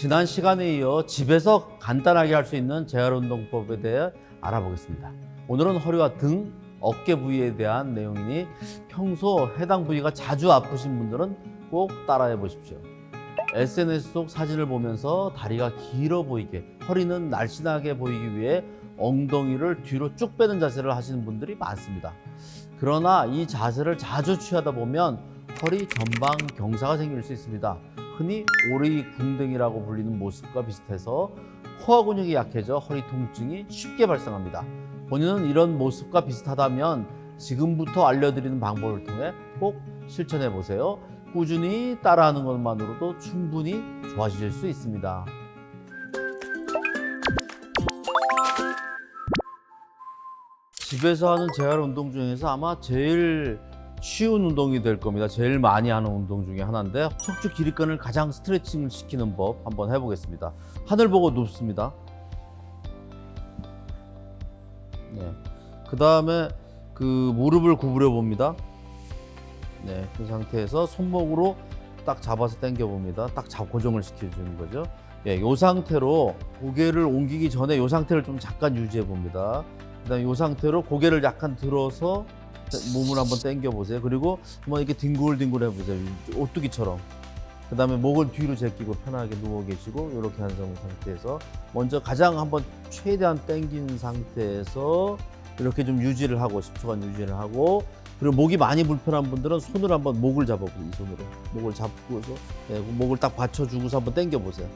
지난 시간에 이어 집에서 간단하게 할 수 있는 재활 운동법에 대해 알아보겠습니다. 오늘은 허리와 등, 어깨 부위에 대한 내용이니 평소 해당 부위가 자주 아프신 분들은 꼭 따라해 보십시오. SNS 속 사진을 보면서 다리가 길어 보이게, 허리는 날씬하게 보이기 위해 엉덩이를 뒤로 쭉 빼는 자세를 하시는 분들이 많습니다. 그러나 이 자세를 자주 취하다 보면 허리 전방 경사가 생길 수 있습니다. 흔히 오리 궁등이라고 불리는 모습과 비슷해서 코어 근육이 약해져 허리 통증이 쉽게 발생합니다. 본인은 이런 모습과 비슷하다면 지금부터 알려드리는 방법을 통해 꼭 실천해 보세요. 꾸준히 따라하는 것만으로도 충분히 좋아지실 수 있습니다. 집에서 하는 재활 운동 중에서 아마 제일 쉬운 운동이 될 겁니다. 제일 많이 하는 운동 중에 하나인데 척추 기립근을 가장 스트레칭 시키는 법 한번 해보겠습니다. 하늘 보고 눕습니다. 네. 그 다음에 그 무릎을 구부려 봅니다. 네, 그 상태에서 손목으로 딱 잡아서 당겨 봅니다. 딱 잡 고정을 시켜주는 거죠. 예, 이 상태로 고개를 옮기기 전에 이 상태를 좀 잠깐 유지해 봅니다. 그다음 이 상태로 고개를 약간 들어서 몸을 한번 당겨 보세요. 그리고 한번 이렇게 뒹굴뒹굴 해보세요. 오뚜기처럼. 그 다음에 목을 뒤로 제끼고 편하게 누워 계시고 이렇게 한 상태에서 먼저 가장 한번 최대한 당긴 상태에서 이렇게 좀 유지를 하고 10초간 유지를 하고 그리고 목이 많이 불편한 분들은 손으로 한번 목을 잡아보세요. 이 손으로 목을 잡고서 네, 목을 딱 받쳐주고서 한번 당겨 보세요.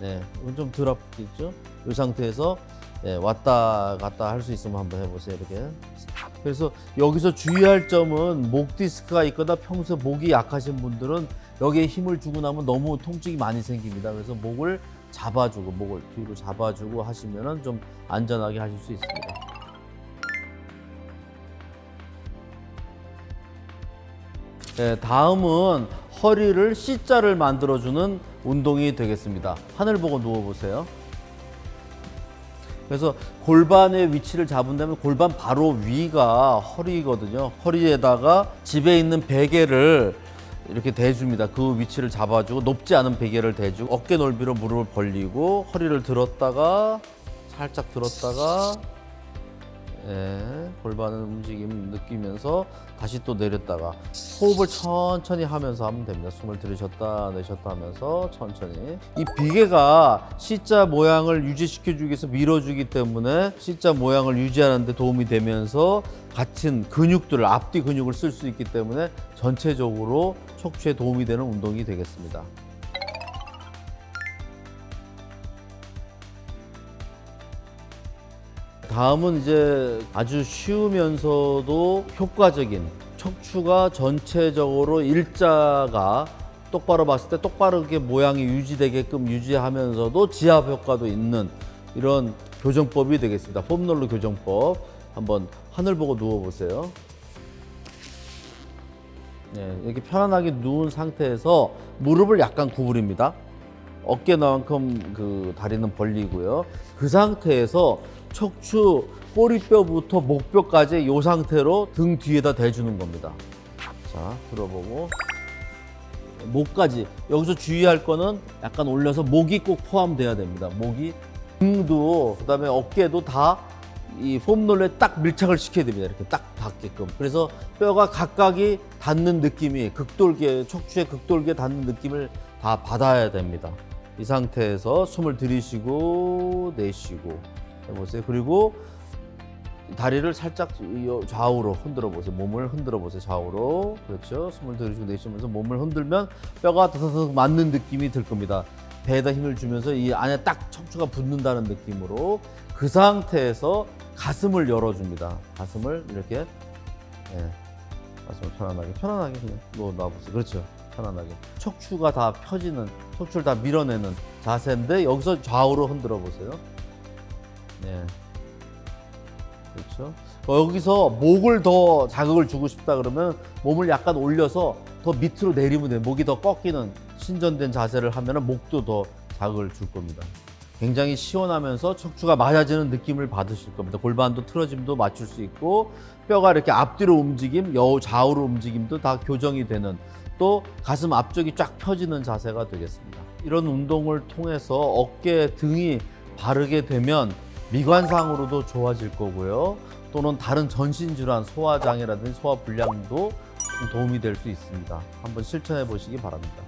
네, 좀 덜 아프겠죠? 이 상태에서 네, 왔다 갔다 할 수 있으면 한번 해보세요. 이렇게. 그래서 여기서 주의할 점은 목 디스크가 있거나 평소에 목이 약하신 분들은 여기에 힘을 주고 나면 너무 통증이 많이 생깁니다. 그래서 목을 잡아주고 목을 뒤로 잡아주고 하시면은 좀 안전하게 하실 수 있습니다. 네, 다음은 허리를 C자를 만들어주는 운동이 되겠습니다. 하늘 보고 누워보세요. 그래서 골반의 위치를 잡은다면 골반 바로 위가 허리거든요. 허리에다가 집에 있는 베개를 이렇게 대줍니다. 그 위치를 잡아주고 높지 않은 베개를 대주고 어깨 넓이로 무릎을 벌리고 허리를 들었다가 살짝 들었다가 예, 골반을 움직임 느끼면서 다시 또 내렸다가 호흡을 천천히 하면서 하면 됩니다. 숨을 들이셨다 내셨다 하면서 천천히 이 비계가 C자 모양을 유지시켜 주기 위해서 밀어주기 때문에 C자 모양을 유지하는 데 도움이 되면서 같은 근육들을 앞뒤 근육을 쓸 수 있기 때문에 전체적으로 척추에 도움이 되는 운동이 되겠습니다. 다음은 이제 아주 쉬우면서도 효과적인 척추가 전체적으로 일자가 똑바로 봤을 때 똑바르게 모양이 유지되게끔 유지하면서도 지압 효과도 있는 이런 교정법이 되겠습니다. 폼롤러 교정법 한번 하늘 보고 누워 보세요. 네, 이렇게 편안하게 누운 상태에서 무릎을 약간 구부립니다. 어깨만큼 그 다리는 벌리고요. 그 상태에서 척추 꼬리뼈부터 목뼈까지 이 상태로 등 뒤에다 대주는 겁니다. 자, 들어보고 목까지 여기서 주의할 거는 약간 올려서 목이 꼭 포함돼야 됩니다. 목이 등도 그다음에 어깨도 다 이 폼롤러에 딱 밀착을 시켜야 됩니다. 이렇게 딱 닿게끔. 그래서 뼈가 각각이 닿는 느낌이 극돌기에 척추의 극돌기에 닿는 느낌을 다 받아야 됩니다. 이 상태에서 숨을 들이쉬고 내쉬고 해보세요. 그리고 다리를 살짝 좌우로 흔들어 보세요. 몸을 흔들어 보세요. 좌우로. 그렇죠. 숨을 들이쉬고 내쉬면서 몸을 흔들면 뼈가 더더더 맞는 느낌이 들 겁니다. 배에다 힘을 주면서 이 안에 딱 척추가 붙는다는 느낌으로 그 상태에서 가슴을 열어줍니다. 가슴을 이렇게 예, 가슴을 편안하게 편안하게 그냥 놓- 놔보세요. 그렇죠. 편안하게 척추가 다 펴지는 척추를 다 밀어내는 자세인데 여기서 좌우로 흔들어 보세요. 네. 그렇죠. 어, 여기서 목을 더 자극을 주고 싶다 그러면 몸을 약간 올려서 더 밑으로 내리면 돼요. 목이 더 꺾이는 신전된 자세를 하면 목도 더 자극을 줄 겁니다. 굉장히 시원하면서 척추가 맞아지는 느낌을 받으실 겁니다. 골반도 틀어짐도 맞출 수 있고 뼈가 이렇게 앞뒤로 움직임, 여 좌우로 움직임도 다 교정이 되는 또 가슴 앞쪽이 쫙 펴지는 자세가 되겠습니다. 이런 운동을 통해서 어깨 등이 바르게 되면 미관상으로도 좋아질 거고요. 또는 다른 전신 질환, 소화 장애라든지 소화 불량도 도움이 될 수 있습니다. 한번 실천해 보시기 바랍니다.